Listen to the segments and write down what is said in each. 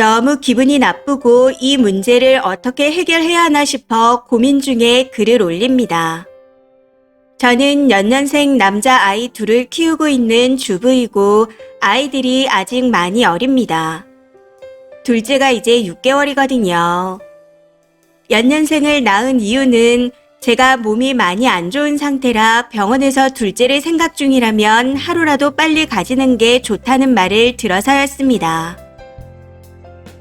너무 기분이 나쁘고 이 문제를 어떻게 해결해야 하나 싶어 고민 중에 글을 올립니다. 저는 연년생 남자 아이 둘을 키우고 있는 주부이고 아이들이 아직 많이 어립니다. 둘째가 이제 6개월이거든요. 연년생을 낳은 이유는 제가 몸이 많이 안 좋은 상태라 병원에서 둘째를 생각 중이라면 하루라도 빨리 가지는 게 좋다는 말을 들어서였습니다.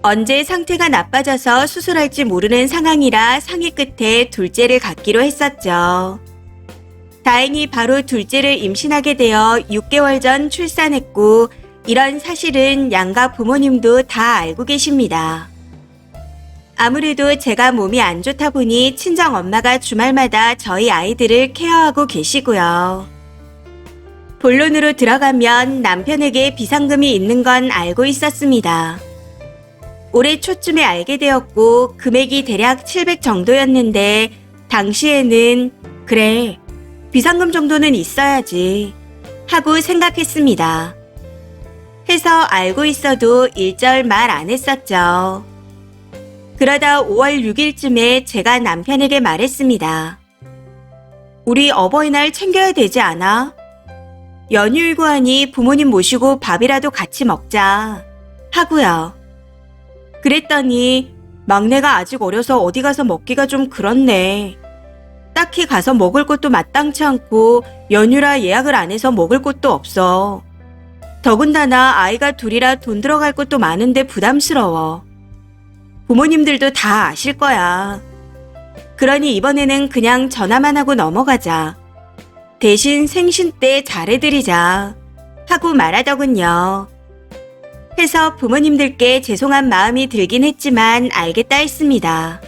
언제 상태가 나빠져서 수술할지 모르는 상황이라 상의 끝에 둘째를 갖기로 했었죠. 다행히 바로 둘째를 임신하게 되어 6개월 전 출산했고 이런 사실은 양가 부모님도 다 알고 계십니다. 아무래도 제가 몸이 안 좋다 보니 친정 엄마가 주말마다 저희 아이들을 케어하고 계시고요. 본론으로 들어가면 남편에게 비상금이 있는 건 알고 있었습니다. 올해 초쯤에 알게 되었고 금액이 대략 700 정도였는데 당시에는 그래 비상금 정도는 있어야지 하고 생각했습니다. 해서 알고 있어도 일절 말 안 했었죠. 그러다 5월 6일쯤에 제가 남편에게 말했습니다. 우리 어버이날 챙겨야 되지 않아? 연휴이고 하니 부모님 모시고 밥이라도 같이 먹자. 하고요. 그랬더니 막내가 아직 어려서 어디 가서 먹기가 좀 그렇네. 딱히 가서 먹을 것도 마땅치 않고 연휴라 예약을 안 해서 먹을 곳도 없어. 더군다나 아이가 둘이라 돈 들어갈 것도 많은데 부담스러워. 부모님들도 다 아실 거야. 그러니 이번에는 그냥 전화만 하고 넘어가자. 대신 생신 때 잘해드리자. 하고 말하더군요. 해서 부모님들께 죄송한 마음이 들긴 했지만 알겠다 했습니다.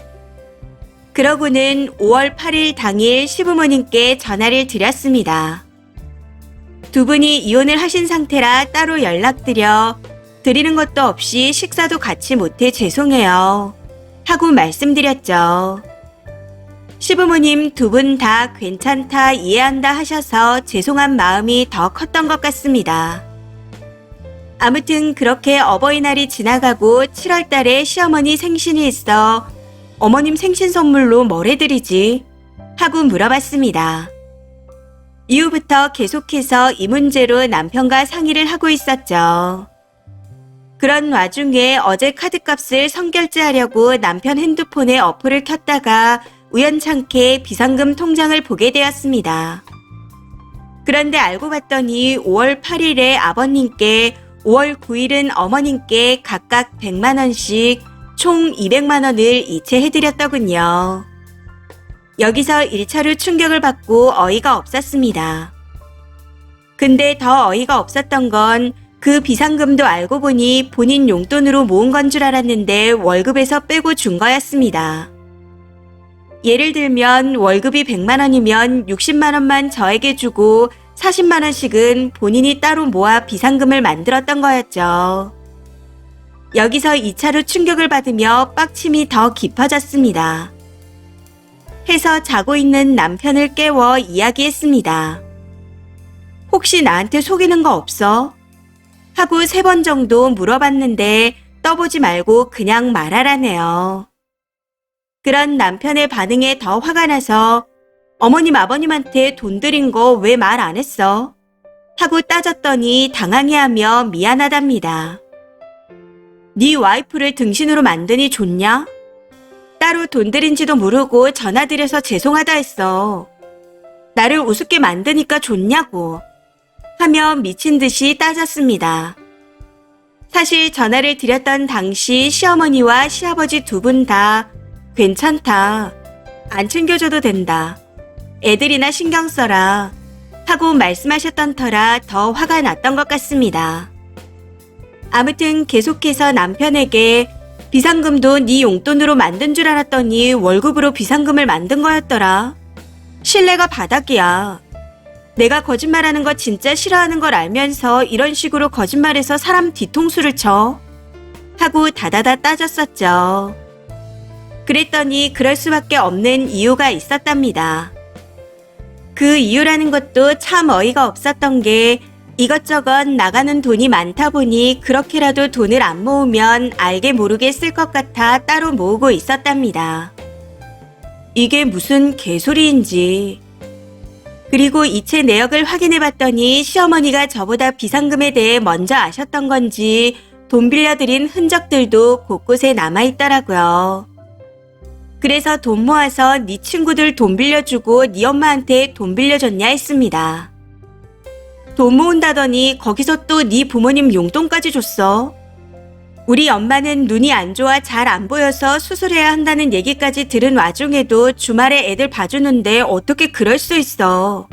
그러고는 5월 8일 당일 시부모님께 전화를 드렸습니다. 두 분이 이혼을 하신 상태라 따로 연락드려 드리는 것도 없이 식사도 같이 못해 죄송해요. 하고 말씀드렸죠. 시부모님 두 분 다 괜찮다 이해한다 하셔서 죄송한 마음이 더 컸던 것 같습니다. 아무튼 그렇게 어버이날이 지나가고 7월 달에 시어머니 생신이 있어 어머님 생신 선물로 뭘 해드리지? 하고 물어봤습니다. 이후부터 계속해서 이 문제로 남편과 상의를 하고 있었죠. 그런 와중에 어제 카드값을 선결제하려고 남편 핸드폰에 어플을 켰다가 우연찮게 비상금 통장을 보게 되었습니다. 그런데 알고 봤더니 5월 8일에 아버님께 5월 9일은 어머님께 각각 100만원씩 총 200만원을 이체해드렸더군요. 여기서 1차로 충격을 받고 어이가 없었습니다. 근데 더 어이가 없었던 건 그 비상금도 알고 보니 본인 용돈으로 모은 건 줄 알았는데 월급에서 빼고 준 거였습니다. 예를 들면 월급이 100만원이면 60만원만 저에게 주고 40만 원씩은 본인이 따로 모아 비상금을 만들었던 거였죠. 여기서 2차로 충격을 받으며 빡침이 더 깊어졌습니다. 해서 자고 있는 남편을 깨워 이야기했습니다. 혹시 나한테 속이는 거 없어? 하고 세 번 정도 물어봤는데 떠보지 말고 그냥 말하라네요. 그런 남편의 반응에 더 화가 나서 어머님 아버님한테 돈 드린 거 왜 말 안 했어? 하고 따졌더니 당황해하며 미안하답니다. 네 와이프를 등신으로 만드니 좋냐? 따로 돈 들인지도 모르고 전화드려서 죄송하다 했어. 나를 우습게 만드니까 좋냐고. 하며 미친 듯이 따졌습니다. 사실 전화를 드렸던 당시 시어머니와 시아버지 두 분 다 괜찮다. 안 챙겨줘도 된다. 애들이나 신경 써라. 하고 말씀하셨던 터라 더 화가 났던 것 같습니다. 아무튼 계속해서 남편에게 비상금도 네 용돈으로 만든 줄 알았더니 월급으로 비상금을 만든 거였더라. 신뢰가 바닥이야. 내가 거짓말하는 거 진짜 싫어하는 걸 알면서 이런 식으로 거짓말해서 사람 뒤통수를 쳐. 하고 다다다 따졌었죠. 그랬더니 그럴 수밖에 없는 이유가 있었답니다. 그 이유라는 것도 참 어이가 없었던 게 이것저것 나가는 돈이 많다 보니 그렇게라도 돈을 안 모으면 알게 모르게 쓸 것 같아 따로 모으고 있었답니다. 이게 무슨 개소리인지. 그리고 이체 내역을 확인해 봤더니 시어머니가 저보다 비상금에 대해 먼저 아셨던 건지 돈 빌려드린 흔적들도 곳곳에 남아있더라고요. 그래서 돈 모아서 네 친구들 돈 빌려주고 네 엄마한테 돈 빌려줬냐 했습니다. 돈 모은다더니 거기서 또 네 부모님 용돈까지 줬어. 우리 엄마는 눈이 안 좋아 잘 안 보여서 수술해야 한다는 얘기까지 들은 와중에도 주말에 애들 봐주는데 어떻게 그럴 수 있어.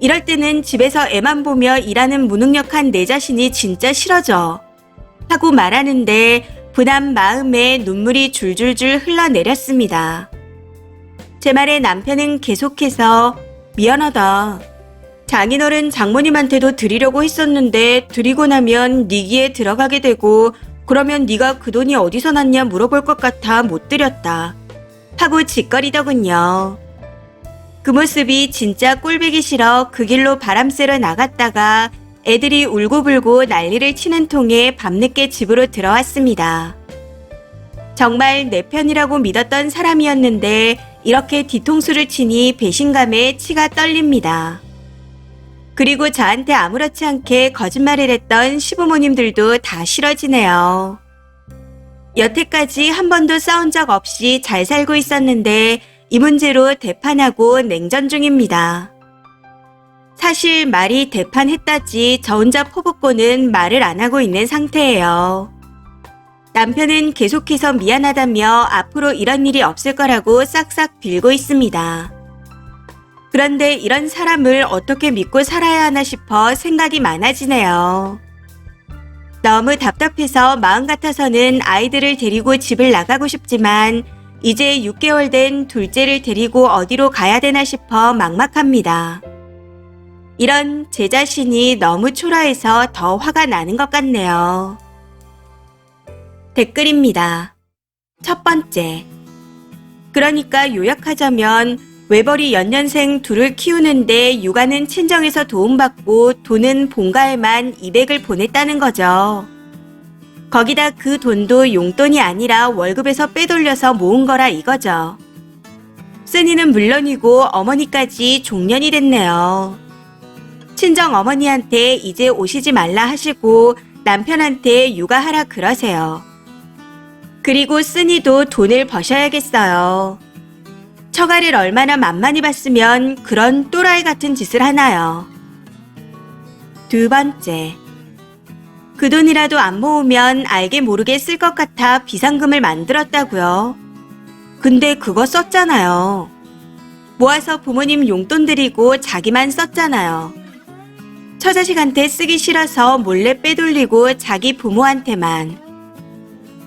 이럴 때는 집에서 애만 보며 일하는 무능력한 내 자신이 진짜 싫어져. 하고 말하는데 분한 마음에 눈물이 줄줄줄 흘러내렸습니다. 제 말에 남편은 계속해서 미안하다. 장인어른 장모님한테도 드리려고 했었는데 드리고 나면 네 귀에 들어가게 되고 그러면 네가 그 돈이 어디서 났냐 물어볼 것 같아 못 드렸다. 하고 짓거리더군요. 그 모습이 진짜 꼴보기 싫어 그 길로 바람 쐬러 나갔다가 애들이 울고불고 난리를 치는 통에 밤늦게 집으로 들어왔습니다. 정말 내 편이라고 믿었던 사람이었는데 이렇게 뒤통수를 치니 배신감에 치가 떨립니다. 그리고 저한테 아무렇지 않게 거짓말을 했던 시부모님들도 다 싫어지네요. 여태까지 한 번도 싸운 적 없이 잘 살고 있었는데 이 문제로 대판하고 냉전 중입니다. 사실 말이 대판했다지 저 혼자 포붓고는 말을 안 하고 있는 상태예요. 남편은 계속해서 미안하다며 앞으로 이런 일이 없을 거라고 싹싹 빌고 있습니다. 그런데 이런 사람을 어떻게 믿고 살아야 하나 싶어 생각이 많아지네요. 너무 답답해서 마음 같아서는 아이들을 데리고 집을 나가고 싶지만 이제 6개월 된 둘째를 데리고 어디로 가야 되나 싶어 막막합니다. 이런 제 자신이 너무 초라해서 더 화가 나는 것 같네요. 댓글입니다. 첫 번째. 그러니까 요약하자면 외벌이 연년생 둘을 키우는데 육아는 친정에서 도움받고 돈은 본가에만 200을 보냈다는 거죠. 거기다 그 돈도 용돈이 아니라 월급에서 빼돌려서 모은 거라 이거죠. 쓴이는 물론이고 어머니까지 종년이 됐네요. 친정 어머니한테 이제 오시지 말라 하시고 남편한테 육아하라 그러세요. 그리고 쓴이도 돈을 버셔야겠어요. 처가를 얼마나 만만히 봤으면 그런 또라이 같은 짓을 하나요? 두 번째. 그 돈이라도 안 모으면 알게 모르게 쓸 것 같아 비상금을 만들었다고요. 근데 그거 썼잖아요. 모아서 부모님 용돈 드리고 자기만 썼잖아요. 처자식한테 쓰기 싫어서 몰래 빼돌리고 자기 부모한테만.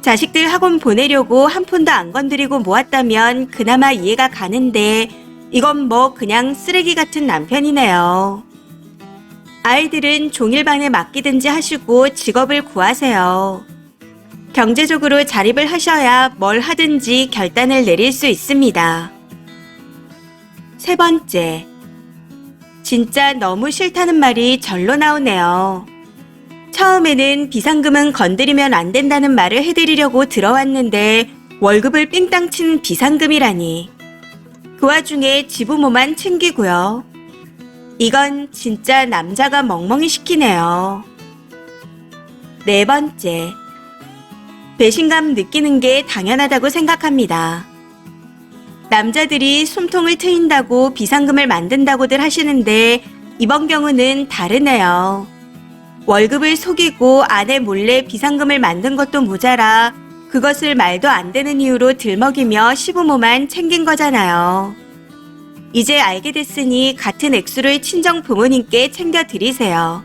자식들 학원 보내려고 한 푼도 안 건드리고 모았다면 그나마 이해가 가는데 이건 뭐 그냥 쓰레기 같은 남편이네요. 아이들은 종일반에 맡기든지 하시고 직업을 구하세요. 경제적으로 자립을 하셔야 뭘 하든지 결단을 내릴 수 있습니다. 세 번째. 진짜 너무 싫다는 말이 절로 나오네요. 처음에는 비상금은 건드리면 안 된다는 말을 해드리려고 들어왔는데 월급을 삥땅 친 비상금이라니. 그 와중에 지부모만 챙기고요. 이건 진짜 남자가 멍멍이 시키네요. 네 번째. 배신감 느끼는 게 당연하다고 생각합니다. 남자들이 숨통을 트인다고 비상금을 만든다고들 하시는데 이번 경우는 다르네요. 월급을 속이고 아내 몰래 비상금을 만든 것도 모자라 그것을 말도 안 되는 이유로 들먹이며 시부모만 챙긴 거잖아요. 이제 알게 됐으니 같은 액수를 친정 부모님께 챙겨 드리세요.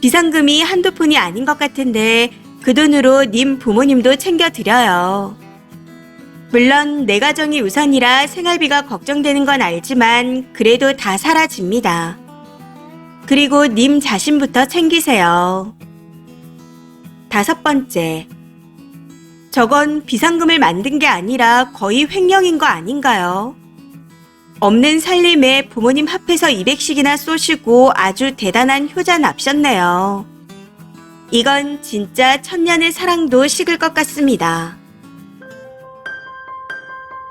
비상금이 한두 푼이 아닌 것 같은데 그 돈으로 님 부모님도 챙겨 드려요. 물론 내 가정이 우선이라 생활비가 걱정되는 건 알지만 그래도 다 사라집니다. 그리고 님 자신부터 챙기세요. 다섯 번째. 저건 비상금을 만든 게 아니라 거의 횡령인 거 아닌가요? 없는 살림에 부모님 합해서 200씩이나 쏘시고 아주 대단한 효자 납셨네요. 이건 진짜 천년의 사랑도 식을 것 같습니다.